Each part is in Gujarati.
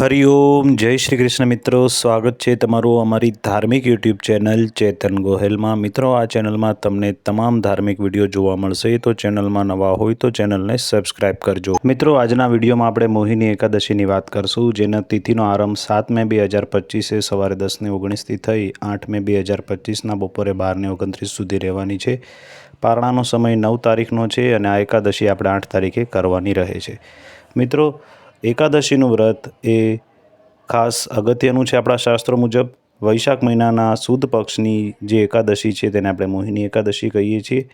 હરિઓમ જય શ્રી કૃષ્ણ મિત્રો. સ્વાગત છે તમારું અમારી ધાર્મિક યુટ્યુબ ચેનલ ચેતન ગોહેલમાં. મિત્રો, આ ચેનલમાં તમને તમામ ધાર્મિક વીડિયો જોવા મળશે. તો ચેનલમાં નવા હોય તો ચેનલને સબસ્ક્રાઇબ કરજો. મિત્રો, આજના વિડીયોમાં આપણે મોહિની એકાદશીની વાત કરશું, જેના તિથિનો આરંભ સાત મે બે હજાર પચીસે સવારે દસને ઓગણીસથી થઈ, આઠ મે બે હજાર પચીસના બપોરે બારને ઓગણત્રીસ સુધી રહેવાની છે. પારણાનો સમય નવ તારીખનો છે અને આ એકાદશી આપણે આઠ તારીખે કરવાની રહે છે. મિત્રો એકાદશીનું વ્રત એ ખાસ અગત્યનું છે આપણા શાસ્ત્રો મુજબ. વૈશાખ મહિનાના સુદ પક્ષની જે એકાદશી છે તેને આપણે મોહિની એકાદશી કહીએ છીએ.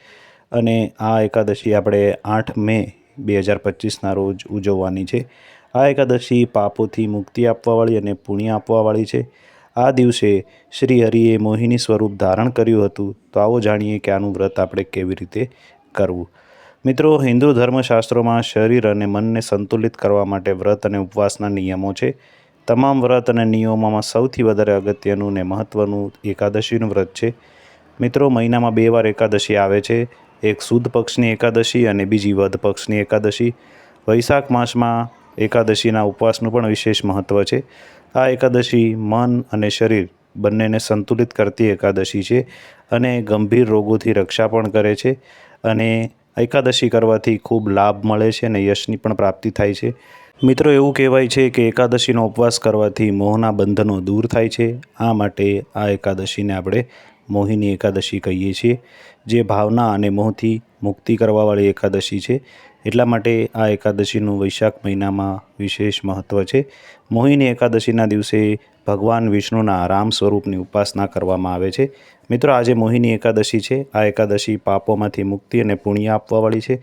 અને આ એકાદશી આપણે આઠ મે બે હજાર પચીસના રોજ ઉજવવાની છે. આ એકાદશી પાપોથી મુક્તિ આપવાવાળી અને પુણ્ય આપવાવાળી છે. આ દિવસે શ્રી હરિએ મોહિની સ્વરૂપ ધારણ કર્યું હતું. તો આવો જાણીએ કે આનું વ્રત આપણે કેવી રીતે કરવું. મિત્રો, હિન્દુ ધર્મશાસ્ત્રોમાં શરીર અને મનને સંતુલિત કરવા માટે વ્રત અને ઉપવાસના નિયમો છે. તમામ વ્રત અને નિયમોમાં સૌથી વધારે અગત્યનું ને મહત્ત્વનું એકાદશીનું વ્રત છે. મિત્રો, મહિનામાં બે વાર એકાદશી આવે છે. એક સુદ પક્ષની એકાદશી અને બીજી વધ પક્ષની એકાદશી. વૈશાખ માસમાં એકાદશીના ઉપવાસનું પણ વિશેષ મહત્ત્વ છે. આ એકાદશી મન અને શરીર બંનેને સંતુલિત કરતી એકાદશી છે અને ગંભીર રોગોથી રક્ષા પણ કરે છે અને એકાદશી કરવાથી ખૂબ લાભ મળે છે અને યશની પણ પ્રાપ્તિ થાય છે. મિત્રો, એવું કહેવાય છે કે એકાદશીનો ઉપવાસ કરવાથી મોહના બંધનો દૂર થાય છે. આ માટે આ એકાદશીને આપણે મોહિની એકાદશી કહીએ છીએ, જે ભાવના અને મોહથી મુક્તિ કરવાવાળી એકાદશી છે. એટલા માટે આ એકાદશીનું વૈશાખ મહિનામાં વિશેષ મહત્ત્વ છે. મોહિની એકાદશીના દિવસે ભગવાન વિષ્ણુના રામ સ્વરૂપની ઉપાસના કરવામાં આવે છે. મિત્રો, આજે મોહિની એકાદશી છે. આ એકાદશી પાપોમાંથી મુક્તિ અને પુણ્ય આપવાવાળી છે.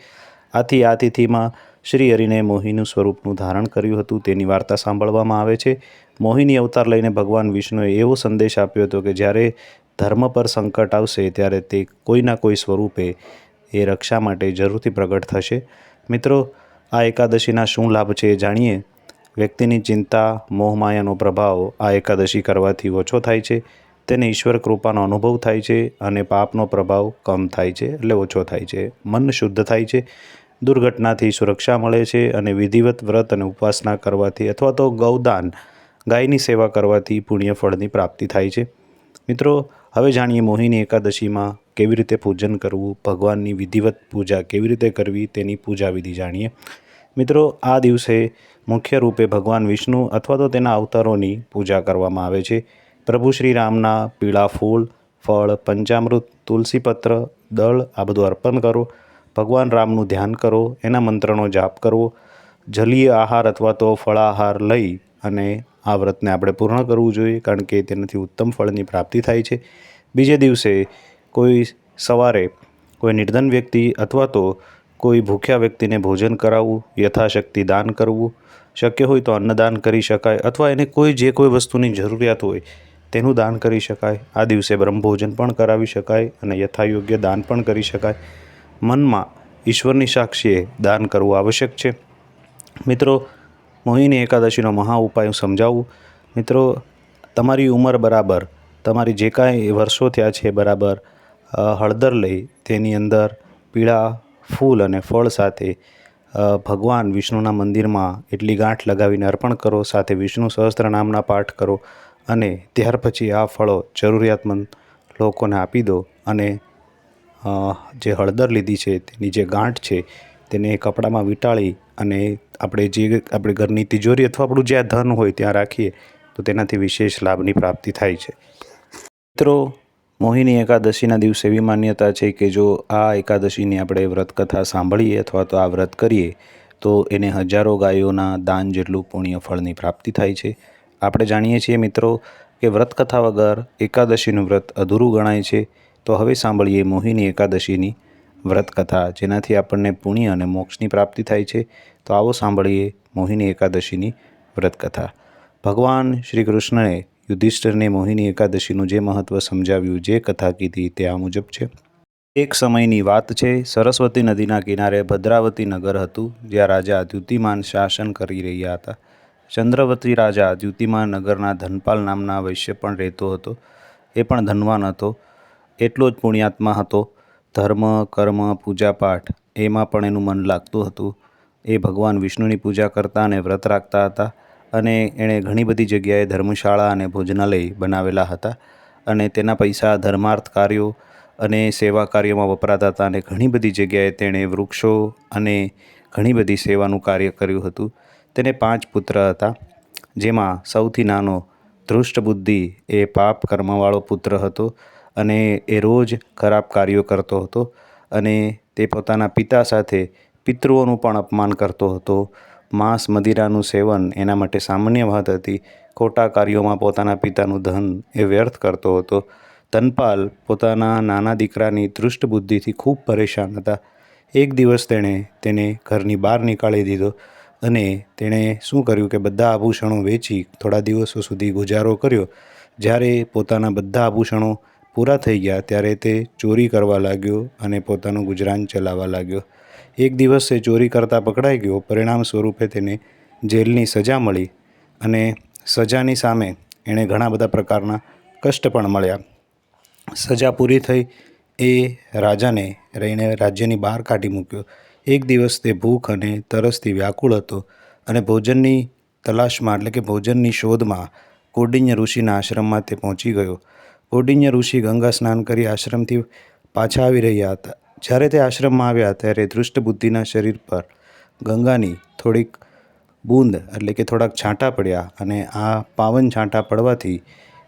આથી આ તિથિમાં શ્રી હરિને મોહિનું સ્વરૂપનું ધારણ કર્યું હતું તેની વાર્તા સાંભળવામાં આવે છે. મોહિની અવતાર લઈને ભગવાન વિષ્ણુએ એવો સંદેશ આપ્યો હતો કે જ્યારે ધર્મ પર સંકટ આવશે ત્યારે તે કોઈના કોઈ સ્વરૂપે એ રક્ષા માટે જરૂરથી પ્રગટ થશે. મિત્રો, આ એકાદશીના શું લાભ છે એ જાણીએ? વ્યક્તિની ચિંતા, મોહમાયાનો પ્રભાવ આ એકાદશી કરવાથી ઓછો થાય છે. તેને ઈશ્વર કૃપાનો અનુભવ થાય છે અને પાપનો પ્રભાવ કમ થાય છે એટલે ઓછો થાય છે. મન શુદ્ધ થાય છે. દુર્ઘટનાથી સુરક્ષા મળે છે અને વિધિવત વ્રત અને ઉપાસના કરવાથી અથવા તો ગૌદાન, ગાયની સેવા કરવાથી પુણ્ય ફળની પ્રાપ્તિ થાય છે. મિત્રો, હવે જાણીએ મોહિની એકાદશીમાં કેવી રીતે પૂજન કરવું, ભગવાનની વિધિવત પૂજા કેવી રીતે કરવી, તેની પૂજા વિધિ જાણીએ. મિત્રો, આ દિવસે મુખ્ય રૂપે ભગવાન વિષ્ણુ અથવા તો તેના અવતારોની પૂજા કરવામાં આવે છે. પ્રભુ શ્રી રામના પીળા ફૂલ, ફળ, પંચામૃત, તુલસીપત્ર, દળ આ બધું અર્પણ કરો. ભગવાન રામનું ધ્યાન કરો, એના મંત્રનો જાપ કરવો. જલીય આહાર અથવા તો ફળાહાર લઈ અને આ વ્રતને આપણે પૂર્ણ કરવું જોઈએ, કારણ કે તેનાથી ઉત્તમ ફળની પ્રાપ્તિ થાય છે. બીજે દિવસે કોઈ સવારે કોઈ નિર્ધન વ્યક્તિ અથવા તો કોઈ ભૂખ્યા વ્યક્તિને ભોજન કરાવવું, યથાશક્તિ દાન કરવું, શક્ય હોય તો અન્નદાન કરી શકાય અથવા એને કોઈ જે કોઈ વસ્તુની જરૂરિયાત હોય તેનું દાન કરી શકાય. આ દિવસે બ્રહ્મભોજન પણ કરાવી શકાય અને યથાયોગ્ય દાન પણ કરી શકાય. મનમાં ઈશ્વરની સાક્ષીએ દાન કરવું આવશ્યક છે. મિત્રો, મોહિની એકાદશીનો મહા ઉપાય હું સમજાવું. મિત્રો, તમારી ઉંમર બરાબર, તમારી જે કાંઈ વર્ષો થયા છે બરાબર હળદર લઈ, તેની અંદર પીળા ફૂલ અને ફળ સાથે ભગવાન વિષ્ણુના મંદિરમાં એટલી ગાંઠ લગાવીને અર્પણ કરો, સાથે વિષ્ણુ સહસ્ત્ર નામના પાઠ કરો અને ત્યાર પછી આ ફળો જરૂરિયાતમંદ લોકોને આપી દો અને જે હળદર લીધી છે, તેની જે ગાંઠ છે, તેને કપડામાં વીંટાળી અને આપણે જે આપણે ઘરની તિજોરી અથવા આપણું જ્યાં ધન હોય ત્યાં રાખીએ, તો તેનાથી વિશેષ લાભની પ્રાપ્તિ થાય છે. મિત્રો મોહિની એકાદશીના દિવસે એવી માન્યતા છે કે જો આ એકાદશીની આપણે વ્રતકથા સાંભળીએ અથવા તો આ વ્રત કરીએ, તો એને હજારો ગાયોના દાન જેટલું પુણ્ય ફળની પ્રાપ્તિ થાય છે. આપણે જાણીએ છીએ મિત્રો કે વ્રતકથા વગર એકાદશીનું વ્રત અધૂરું ગણાય છે. તો હવે સાંભળીએ મોહિની એકાદશીની વ્રતકથા, જેનાથી આપણને પુણ્ય અને મોક્ષની પ્રાપ્તિ થાય છે. તો આવો સાંભળીએ મોહિની એકાદશીની વ્રતકથા. ભગવાન શ્રી કૃષ્ણએ યુધિષ્ઠિરને મોહિની એકાદશીનું જે મહત્ત્વ સમજાવ્યું, જે કથા કીધી તે આ મુજબ છે. એક સમયની વાત છે, સરસ્વતી નદીના કિનારે ભદ્રાવતી નગર હતું, જ્યાં રાજા દ્યુતિમાન શાસન કરી રહ્યા હતા. ચંદ્રવતી રાજા દ્યુતિમાન નગરના ધનપાલ નામના વૈશ્ય પણ રહેતો હતો. એ પણ ધનવાન હતો. એટલો જ પુણ્યાત્મા હતો. ધર્મ, કર્મ, પૂજાપાઠ, એમાં પણ એનું મન લાગતું હતું. એ ભગવાન વિષ્ણુની પૂજા કરતા અને વ્રત રાખતા હતા. અને એણે ઘણી બધી જગ્યાએ ધર્મશાળા અને ભોજનાલય બનાવેલા હતા અને તેના પૈસા, ધર્માર્થ કાર્યો અને સેવા કાર્યોમાં વપરાતા હતા અને ઘણી બધી જગ્યાએ તેણે વૃક્ષો અને ઘણી બધી સેવાનું કાર્ય કર્યું હતું. તેને પાંચ પુત્ર હતા, જેમાં સૌથી નાનો ધૃષ્ટ બુદ્ધિ એ પાપ કર્મવાળો પુત્ર હતો અને એ રોજ ખરાબ કાર્યો કરતો હતો અને તે પોતાના પિતા સાથે પિતૃઓનું પણ અપમાન કરતો હતો માંસ મદિરાનું સેવન એના માટે સામાન્ય વાત હતી. ખોટા કાર્યોમાં પોતાના પિતાનું ધન એ વ્યર્થ કરતો હતો. તનપાલ પોતાના નાના દીકરાની દૃષ્ટ બુદ્ધિથી ખૂબ પરેશાન હતા. એક દિવસ તેણે તેને ઘરની બહાર નીકાળી દીધો અને તેણે શું કર્યું કે બધા આભૂષણો વેચી થોડા દિવસો સુધી ગુજારો કર્યો. જ્યારે પોતાના બધા આભૂષણો પૂરા થઈ ગયા ત્યારે તે ચોરી કરવા લાગ્યો અને પોતાનું ગુજરાન ચલાવવા લાગ્યો. એક દિવસ એ ચોરી કરતા પકડાઈ ગયો. પરિણામ સ્વરૂપે તેને જેલની સજા મળી અને સજાની સામે એણે ઘણા બધા પ્રકારના કષ્ટ પણ મળ્યા. સજા પૂરી થઈ એ રાજાને રહીને રાજ્યની બહાર કાઢી મૂક્યો. એક દિવસ તે ભૂખ અને તરસથી વ્યાકુળ હતો અને ભોજનની તલાશમાં એટલે કે ભોજનની શોધમાં કોડિન્ય ઋષિના આશ્રમમાં તે પહોંચી ગયો. કોડિન્ય ઋષિ ગંગા સ્નાન કરી આશ્રમથી પાછા આવી રહ્યા હતા. જ્યારે તે આશ્રમમાં આવ્યા ત્યારે દૃષ્ટ બુદ્ધિના શરીર પર ગંગાની થોડીક બૂંદ એટલે કે થોડાક છાંટા પડ્યા અને આ પાવન છાંટા પડવાથી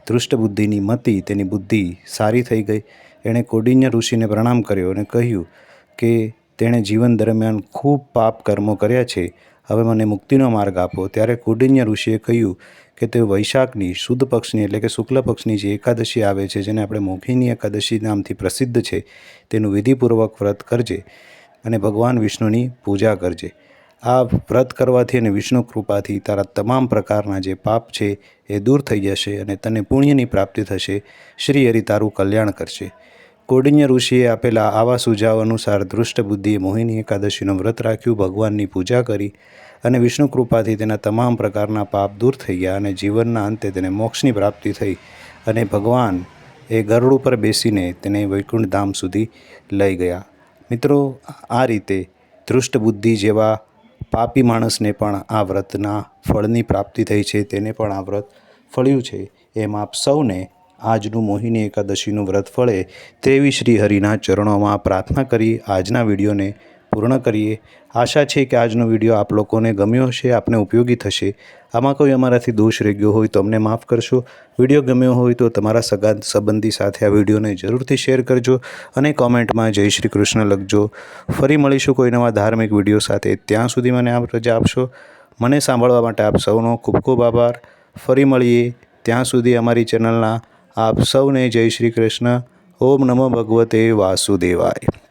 દૃષ્ટ બુદ્ધિની મતિ, તેની બુદ્ધિ સારી થઈ ગઈ. એણે કોડિન્ય ઋષિને પ્રણામ કર્યો અને કહ્યું કે તેણે જીવન દરમિયાન ખૂબ પાપ કર્મો કર્યા છે. હવે મને મુક્તિનો માર્ગ આપો. ત્યારે કુડિન્ય ઋષિએ કહ્યું કે તે વૈશાખની, શુદ્ધ પક્ષની એટલે કે શુક્લ પક્ષની જે એકાદશી આવે છે, જેને આપણે મોહિની એકાદશી નામથી પ્રસિદ્ધ છે, તેનું વિધિપૂર્વક વ્રત કરજે અને ભગવાન વિષ્ણુની પૂજા કરજે. આ વ્રત કરવાથી અને વિષ્ણુ કૃપાથી તારા તમામ પ્રકારના જે પાપ છે એ દૂર થઈ જશે અને તને પુણ્યની પ્રાપ્તિ થશે. શ્રી હરિ તારું કલ્યાણ કરશે. કૌંડિન્ય ઋષિએ આપેલા આવા સુઝાવ અનુસાર દૃષ્ટ બુદ્ધિએ મોહિની એકાદશીનું વ્રત રાખ્યું, ભગવાનની પૂજા કરી અને વિષ્ણુ કૃપાથી તેના તમામ પ્રકારના પાપ દૂર થઈ ગયા અને જીવનના અંતે તેને મોક્ષની પ્રાપ્તિ થઈ અને ભગવાન એ ગરુડ ઉપર બેસીને તેને વૈકુંઠ ધામ સુધી લઈ ગયા. મિત્રો, આ રીતે દૃષ્ટ બુદ્ધિ જેવા પાપી માણસને પણ આ વ્રતના ફળની પ્રાપ્તિ થઈ છે, તેને પણ આ વ્રત ફળ્યું છે. એમ આપ સૌને આજનું મોહિની એકાદશીનું વ્રત ફળે તેવી શ્રી હરિના ચરણોમાં પ્રાર્થના કરી આજના વિડીયોને પૂર્ણ કરીએ. આશા છે કે આજનો વીડિયો આપ લોકોને ગમ્યો હશે, આપને ઉપયોગી થશે. આમાં કોઈ અમારાથી દોષ રહી ગયો હોય તો અમને માફ કરશો. વીડિયો ગમ્યો હોય તો તમારા સગા સંબંધી સાથે આ વિડીયોને જરૂરથી શેર કરજો અને કોમેન્ટમાં જય શ્રી કૃષ્ણ લખજો. ફરી મળીશું કોઈ નવા ધાર્મિક વીડિયો સાથે. ત્યાં સુધી મને આપ રજા આપશો. મને સાંભળવા માટે આપ સૌનો ખૂબ ખૂબ આભાર. ફરી મળીએ. ત્યાં સુધી અમારી ચેનલના આપ સૌને જય શ્રી કૃષ્ણ. ઓમ નમો ભગવતે વાસુદેવાય.